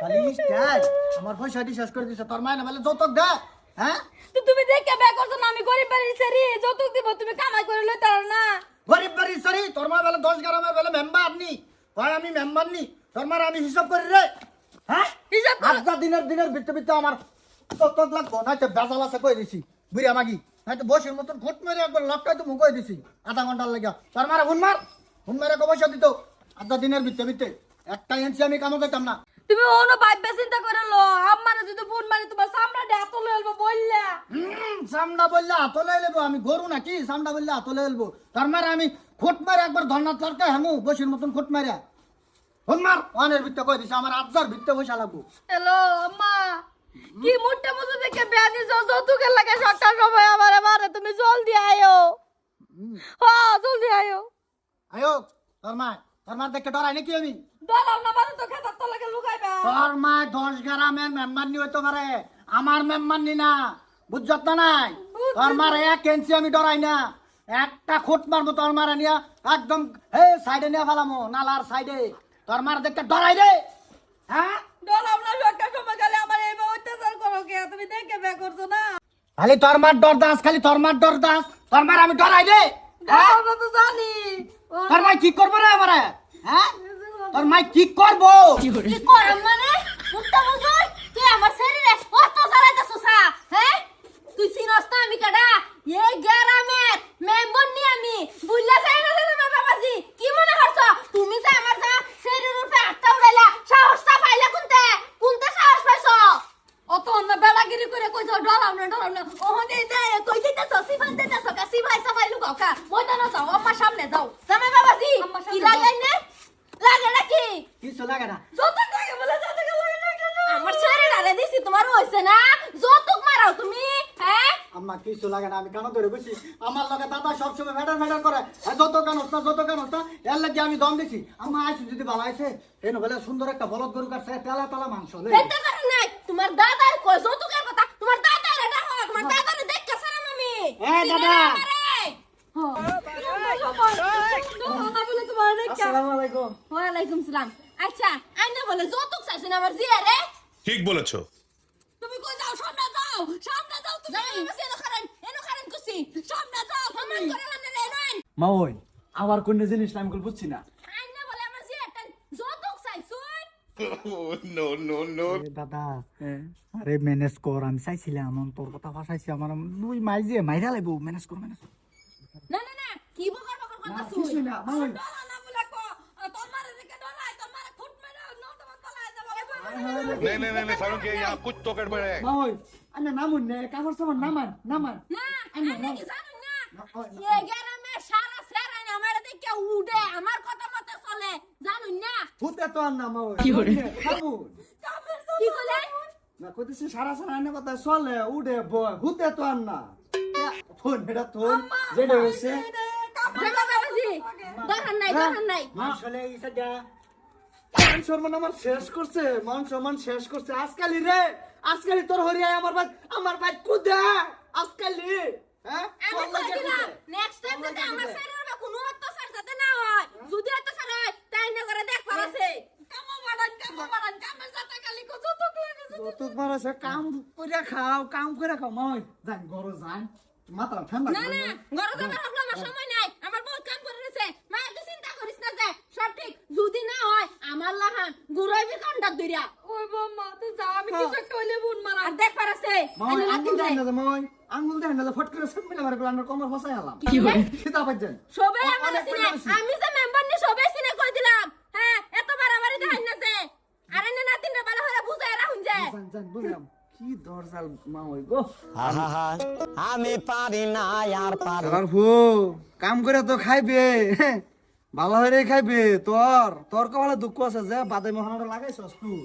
খালি স্ট্যাগ আমার পয়সাটি শেষ করে দিছে তোর মায়ের বেলা যৌতুক দে হ্যাঁ? তো তুমি দেখে বিয়ে করছ না আমি গরিব বাড়ির যৌতুক দিব তুমি কামাই করে লই তার না। গরিব বাড়ি সরি তোর মা বেলা দশ গ্রামের বেলা মেম্বার নি। আমি মেম্বার নি তোর মার আমি হিসাব করি রে হ্যাঁ? হিসাব করো। দিনের দিনের ভিতরে ভিতরে আমার যৌতুক লাগবো নয়তো বেজাল আছে কই দিছি বুড়িয়া মাগি নয়তো বসের মতন ফুট মেরে একবার লপটাই তো মুখ দিছি আধা ঘণ্টার লেগে। তোর মারা হুন মার হুন মেরে পয়সা দিত। আটটা দিনের ভিতরে ভিতরে একটা এনসি আমি কামো যেতাম না। তুমি অন্য ভাববে চিন্তা করে লো। আম্মারে যদি ফোন মারি তোমার সামনে হাত লই এলবো বললা। সামডা বললে হাতলে এলবো আমি গরু নাকি? সামডা বললে হাতলে এলবো তার মারে আমি খুট মারে একবার ধর্নার তরকে হামু বসির মতন খুট মারে। হন মার ওয়ানের ভিত্তে কই দিছে? আমার আবজার ভিত্তে পয়সা লাগবো। হ্যালো আম্মা কি মুট্টা মুছে দেখে বিয়ানি যৌতুকের লাগে সকাল সময় আমারে মারে তুমি জলদি আয়ো। হ্যাঁ জলদি আয়ো। আয়ো তোর মা তোর মা দেখে ডরাই নাকি আমি? না তো খেতার তো লাগে লুকাইবা। তোর মা দশ গ্রামের মেম্বার নি হইতে পারে। আমার মেম্বার নি না। বুঝছত না নাই? তোর মার এক আমি ডরাই না। একটা খুট মারবো তোর মারে নিয়া একদম হে সাইডে নিয়ে ফেলামো নালার সাইডে তোর মার দেখতে ডরাই রে। হ্যাঁ? দলাম না সকাল সময় গেলে আমার এই অত্যাচার করো কে? তুমি দেখে বিয়ে করছ না? খালি তোর মার ডর দাস খালি তোর মার ডর দাস। তোর মার আমি ডরাই রে। হ্যাঁ? তো জানি। তোর কি করব রে আমারে? হ্যাঁ? তোর মাই কি করব? কি করাম মানে? মুট্টা মুজুর তুই আমার শরীরে অত জ্বালাইতেছ সা হ্যাঁ তুই চিনস না আমি কাডা? এই গ্রামের মেম্বার নি আমি। বুঝলা যাই না জানা বাবাজি কি মনে করছ? তুমি যে আমার যা শরীরের উপরে আটটা উড়াইলা সাহসটা পাইলা কোনতে? কোনতে সাহস পাইছ? অত অন্য বেলাগিরি করে কইছ ডরাম না ডরাম না। ওহনে দে কই দিতেছ? সিফান দিতেছ কা? সিফাই সাফাই লুকাও কা? ময়দানে যাও আমার সামনে যাও। জামাই বাবাজি কি লাগাই নে কিছু লাগে না। যৌতুক লাগে বলে যৌতুক লাগে না আমার শরীর আরে দিছি তোমার হইছে না? যৌতুক মারাও তুমি হ্যাঁ? আম্মা কিছু লাগে না আমি কেন ধরে বুঝছি আমার লগে দাদা সবসময় ফেডার ফেডার করে। যত কেন না যত কেন না এর লাগে আমি দম দিছি। আম্মা আইসি যদি ভালো আইছে এই বলে সুন্দর একটা বলদ গরু কাটছে তেলা তেলা মাংস লে দেখতে করে নাই। তোমার দাদার কই যৌতুকের কথা? তোমার দাদা রে দেখো তোমার দাদারে দেখতে সারা মামি এ দাদা। বলে? তোমার দেখতে আসসালামু আলাইকুম। ওয়ালাইকুম সালাম। আচ্ছা আইনা বলে যৌতুক চাইছেন আমার জিয়া রে ঠিক বলেছ। তুমি কই যাও সামনে যাও সামনে যাও তুমি আমার এনো খারেন এনো খারেন কুছি সামনে যাও সমান করে লানে লেন মা ওই আবার কোন জিনিস আমি কল বুঝছি না। আইনা বলে আমার জিয়াটা যৌতুক চাইছুন no, no, no. দাদা আরে ম্যানেজ কর আমি চাইছিলাম আমার তোর কথা ভাষাইছি আমার দুই মাই যে মাইরা লাগবো ম্যানেজ কর ম্যানেজ কর। না না না কি বকর বকর কথা শুন না, মা ওই। ডলা না বলে কো তোমার দিকে ডলাই তোমার ফুট মেরে ন তোমার তলায় যাব नहीं नहीं नहीं नहीं सारुण के यहाँ कुछ तो गड़बड़ है মা ওই আনে নামুন নে কাপড় সামান নামান নামান না আমি কি জানো না এ গ্রামে সারা সেরা না আমার দিকে উড়ে আমার কথা মতো চলে জানুন না হুতে তো আর না মা ওই কি করে খাবুন কি কইলে না কইতেছি সারা সারা আনে কথা চলে উড়ে বয় হুতে তো আর না থন এটা থন যেটা হইছে জামা বাবাজি দরকার নাই দরকার নাই আসলে এই সাইডা মান সম্মান আমার শেষ করছে মান সম্মান শেষ করছে। আজকালি রে আজকালি তোর হরিয়ায় আমার ভাই আমার ভাই কুদে? আজকালি হ্যাঁ? আমি কই দিলাম? নেক্সট টাইম যদি আমার কুদে। শরীরে কোনো অত্যাচার যাতে না হয় যদি অত্যাচার হয় তাই না করে দেখ পারাছে কামো বাড়ান কামো বাড়ান কামের যাতে খালি কত তো লাগে। যৌতুক মারাছে কাম করে খাও কাম করে খাও। মই জান গরো জান মাথা ঠান্ডা না না ঘরে যাবার হলো আমার সময় নাই। আমার বহুত কাম করে রয়েছে। মা চিন্তা করিস না যে সব ঠিক। যদি না হয় আমার লাহান গুড়াইবি কান্ডা দইরা ওই বাম্মা তুই যা আমি কিছু একটা হইলে বুন মারা আর দেখ পারাছে মই আঙ্গুল দেন না মই আঙ্গুল দেন না ফট করে সব মিলে মারে আমরা কমর ফসাই হলাম সেটা পাইছেন সবাই আমার সিনে আমি যে মেম্বার নি সবাই সিনে কই দিলাম। হ্যাঁ এত বাড়াবাড়ি দেখাই না যে। আরে না নাতিন রে ভালো করে বুঝায় রাখুন যে। জান জান বুঝলাম কি দরজাল মা ওই গো আমি পারি না আর পারি আর হু কাম করে তো খাইবে। ভালো হয়ে খাইবে। তোর তোর কপালে দুঃখ আছে যে বাদে মহানাটা লাগাইছস তুই।